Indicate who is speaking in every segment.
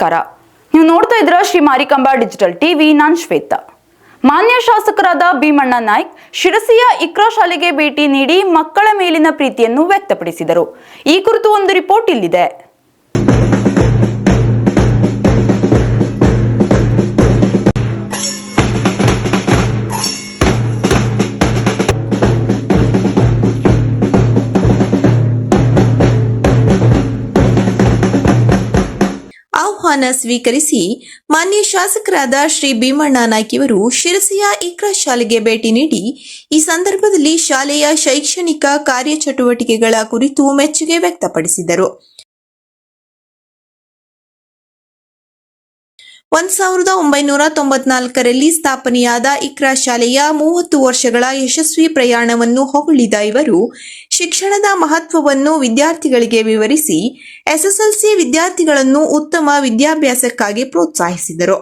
Speaker 1: ನಮಸ್ಕಾರ. ನೀವು ನೋಡ್ತಾ ಇದ್ರ ಶ್ರೀ ಮಾರಿಕಂಬಾ ಡಿಜಿಟಲ್ ಟಿವಿ. ನಾನ್ ಶ್ವೇತಾ. ಮಾನ್ಯ ಶಾಸಕರಾದ ಭೀಮಣ್ಣ ನಾಯ್ಕ್ ಶಿರಸಿಯ ಇಕ್ರಾ ಶಾಲೆಗೆ ಭೇಟಿ ನೀಡಿ ಮಕ್ಕಳ ಮೇಲಿನ ಪ್ರೀತಿಯನ್ನು ವ್ಯಕ್ತಪಡಿಸಿದರು. ಈ ಕುರಿತು ಒಂದು ರಿಪೋರ್ಟ್ ಇಲ್ಲಿದೆ.
Speaker 2: ಆಹ್ವಾನ ಸ್ವೀಕರಿಸಿ ಮಾನ್ಯ ಶಾಸಕರಾದ ಶ್ರೀ ಭೀಮಣ್ಣ ನಾಯ್ಕ್ ಇವರು ಶಿರಸಿಯ ಇಕ್ರಾ ಶಾಲೆಗೆ ಭೇಟಿ ನೀಡಿ, ಈ ಸಂದರ್ಭದಲ್ಲಿ ಶಾಲೆಯ ಶೈಕ್ಷಣಿಕ ಕಾರ್ಯಚಟುವಟಿಕೆಗಳ ಕುರಿತು ಮೆಚ್ಚುಗೆ ವ್ಯಕ್ತಪಡಿಸಿದರು. ಒಂದ್ ಸಾವಿರದ ಒಂಬೈನೂರ ತೊಂಬತ್ನಾಲ್ಕರಲ್ಲಿ ಸ್ಥಾಪನೆಯಾದ ಇಕ್ರಾ ಶಾಲೆಯ ಮೂವತ್ತು ವರ್ಷಗಳ ಯಶಸ್ವಿ ಪ್ರಯಾಣವನ್ನು ಹೊಗಳಿದ ಇವರು, ಶಿಕ್ಷಣದ ಮಹತ್ವವನ್ನು ವಿದ್ಯಾರ್ಥಿಗಳಿಗೆ ವಿವರಿಸಿ, ಎಸ್ಎಸ್ಎಲ್ಸಿ ವಿದ್ಯಾರ್ಥಿಗಳನ್ನು ಉತ್ತಮ ವಿದ್ಯಾಭ್ಯಾಸಕ್ಕಾಗಿ ಪ್ರೋತ್ಸಾಹಿಸಿದರು.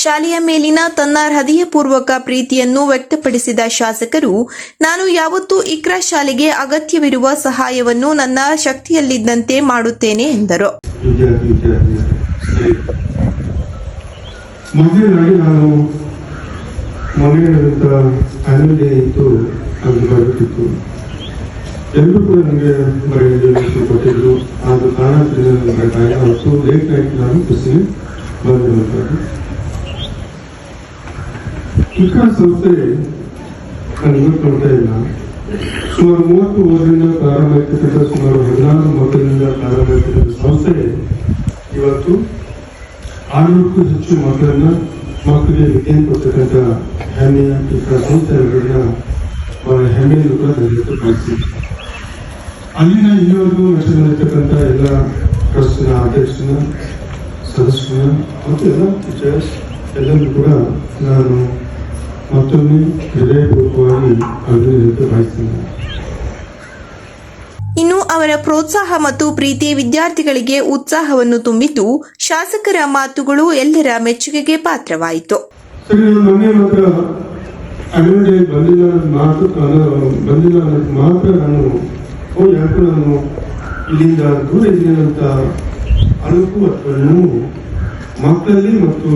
Speaker 2: ಶಾಲೆಯ ಮೇಲಿನ ತನ್ನ ಹೃದಯಪೂರ್ವಕ ಪ್ರೀತಿಯನ್ನು ವ್ಯಕ್ತಪಡಿಸಿದ ಶಾಸಕರು, ನಾನು ಯಾವತ್ತೂ ಇಕ್ರಾ ಶಾಲೆಗೆ ಅಗತ್ಯವಿರುವ ಸಹಾಯವನ್ನು ನನ್ನ ಶಕ್ತಿಯಲ್ಲಿದ್ದಂತೆ ಮಾಡುತ್ತೇನೆ ಎಂದರು.
Speaker 3: ಎಲ್ಲರೂ ಕೂಡ ನನಗೆ ಬರೆಯಲು ಆದ ಕಾರಣ ಲೇಟ್ ನಾನು ಇಕಾ ಸಂಸ್ಥೆ ನಾನು ಇವತ್ತು ನೋಡ್ತಾ ಇಲ್ಲ ಸುಮಾರು ಮೂವತ್ತು ವರ್ಷದಿಂದ ಪ್ರಾರಂಭ ಆಗ್ತಕ್ಕಂಥ ಸುಮಾರು ಹದಿನಾರು ಮಕ್ಕಳಿಂದ ಪ್ರಾರಂಭ ಆಗ್ತಕ್ಕಂಥ ಸಂಸ್ಥೆ ಇವತ್ತು ಆರುನೂರಕ್ಕೂ ಹೆಚ್ಚು ಮಕ್ಕಳನ್ನ ಮಕ್ಕಳಿಗೆ ವಿದ್ಯೆ ಕೊಡ್ತಕ್ಕಂಥ ಹೆಮ್ಮೆಯ ಇತರ ಸಂಸ್ಥೆಗಳನ್ನ ಬಹಳ ಹೆಮ್ಮೆಯನ್ನು ಕೂಡ ವ್ಯಕ್ತಪಡಿಸಿ ಅಲ್ಲಿನ ಇಲ್ಲಿವರೆಗೂ ನಡೆಸಿರ್ತಕ್ಕಂಥ ಎಲ್ಲ ಟ್ರಸ್ಟ್ನ, ಅಧ್ಯಕ್ಷನ, ಸದಸ್ಯನ, ಮತ್ತು ಎಲ್ಲ ಟೀಚರ್ಸ್ ಎಲ್ಲರಿಗೂ ಕೂಡ ನಾನು ಮತ್ತೊಮ್ಮೆ ಹೃದಯಪೂರ್ವಕವಾಗಿ ಅಭಿನಂದನೆ ಬಯಸ್ತೇನೆ.
Speaker 2: ಇನ್ನು ಅವರ ಪ್ರೋತ್ಸಾಹ ಮತ್ತು ಪ್ರೀತಿ ವಿದ್ಯಾರ್ಥಿಗಳಿಗೆ ಉತ್ಸಾಹವನ್ನು ತುಂಬಿತು ಶಾಸಕರ ಮಾತುಗಳು ಎಲ್ಲರ ಮೆಚ್ಚುಗೆಗೆ ಪಾತ್ರವಾಯಿತು.
Speaker 3: ಸರಿ ಮೊನ್ನೆ ಮಾತ್ರ ಅಂಗಡಿ ಬಂದಿಲ್ಲ ಮಾತು ಬಂದಿಲ್ಲ ಅನ್ನೋದು ಮಾತ್ರ ನಾನು ಓ ಯಾಕೆ ನಾನು ಇಲ್ಲಿಂದ ದೂರ ಇದ್ದೀನಿ ಅಂತ ಅಳುಕು ಅಥವಾ ನೋವು ಮಕ್ಕಳಲ್ಲಿ ಮತ್ತು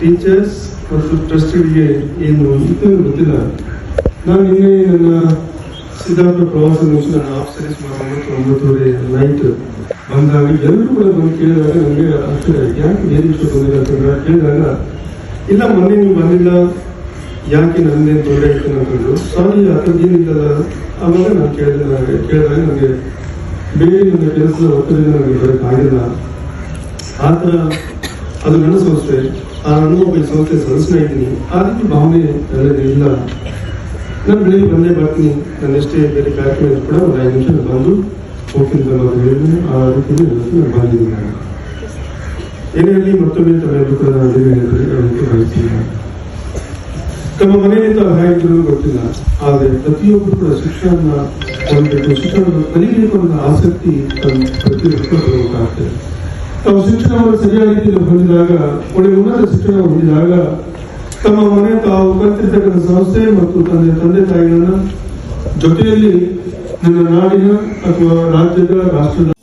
Speaker 3: ಟೀಚರ್ಸ್ ಟ್ರಸ್ಟಿಗೆ ಏನು ಇದು ಗೊತ್ತಿಲ್ಲ. ನಾನು ನಿನ್ನೆ ನನ್ನ ಸಿದ್ಧಾರ್ಥ ಪ್ರವಾಸ ಮುಗಿಸಿ ನಾನು ಆಫೀಸಲ್ಲಿ ಸುಮಾರು ಒಂಬತ್ತು ಒಂಬತ್ತುವರೆ ನೈಟ್ ಬಂದಾಗ ಎಲ್ಲರೂ ಕೂಡ ಬಂದು ಕೇಳಿದಾಗ ನನಗೆ ಆಶ್ಚರ್ಯ. ಯಾಕೆ ಏನು ಇಷ್ಟು ಬಂದಿಲ್ಲ ಅಂತಂದ್ರೆ ಕೇಳಿದಾಗ, ಇಲ್ಲ ಮೊನ್ನೆ ನೀವು ಬಂದಿಲ್ಲ, ಯಾಕೆ ನನ್ನೇನು ತೊಂದರೆ ಆಯ್ತು ಅಂತಂದ್ರು ಸಾರಿ ಅರ್ಥದ್ದು ಏನಿಲ್ಲ ಆವಾಗ ನಾನು ಕೇಳಿದೆ ಕೇಳಿದಾಗ ನನಗೆ ಬೇರೆ ನನ್ನ ಕೆಲಸದ ಒತ್ತಡದಿಂದ ನನಗೆ ಬರೋಕ್ಕಾಗಿಲ್ಲ ಆ ಥರ ಅದು ನನ್ನ ಸಂಸ್ಥೆ ಆ ನನ್ನ ಒಬ್ಬ ಸಂಸ್ಥೆ ಸಂಸ್ಥೆ ಸದಸ್ಯನಾಗಿದ್ದೀನಿ ಆ ರೀತಿ ಭಾವನೆ ನನಗೆ ಇಲ್ಲ. ನಾನು ಬೆಳಿಗ್ಗೆ ಬಂದೇ ಬರ್ತೀನಿ. ನಾನು ಎಷ್ಟೇ ಬೇರೆ ಕಾರ್ಯಕ್ರಮ ಕೂಡ ಒಂದು ಐದು ನಿಮಿಷ ಬಂದು ಹೋಗ್ತೀನಿ ಆ ರೀತಿ ನಾನು ಬಂದಿದ್ದೀನಿ ನಾನು. ಏನೇ ಮತ್ತೊಮ್ಮೆ ತಲೆಯಲ್ಲೂ ಕೂಡ ನಾನು. ತಮ್ಮ ಮನೆಯಿಂದ ಹೇಗಿದ್ರು ಗೊತ್ತಿಲ್ಲ. ಆದರೆ ಪ್ರತಿಯೊಬ್ಬರು ಕೂಡ ಶಿಕ್ಷಣ ಶಿಕ್ಷಣವನ್ನು ಕಲಿಯಬೇಕು ಅನ್ನೋ ಆಸಕ್ತಿ ಪ್ರತಿಯೊಬ್ಬರು ಬರಬೇಕಾಗ್ತದೆ ತಾವು ಶಿಕ್ಷಣವನ್ನು ಸರಿಯಾದ ರೀತಿಯಲ್ಲಿ ಹೊಂದಿದಾಗ, ಒಳ್ಳೆ ಉನ್ನತ ಶಿಕ್ಷಣ ಹೊಂದಿದಾಗ, ತಮ್ಮ ಮನೆ ತಾವು ಕಲಿತಿರ್ತಕ್ಕಂಥ ಸಂಸ್ಥೆ ಮತ್ತು ತಂದೆ ತಂದೆ ತಾಯಿಗಳನ್ನ ಜೊತೆಯಲ್ಲಿ ನನ್ನ ನಾಡಿನ ಅಥವಾ ರಾಜ್ಯದ, ರಾಷ್ಟ್ರದ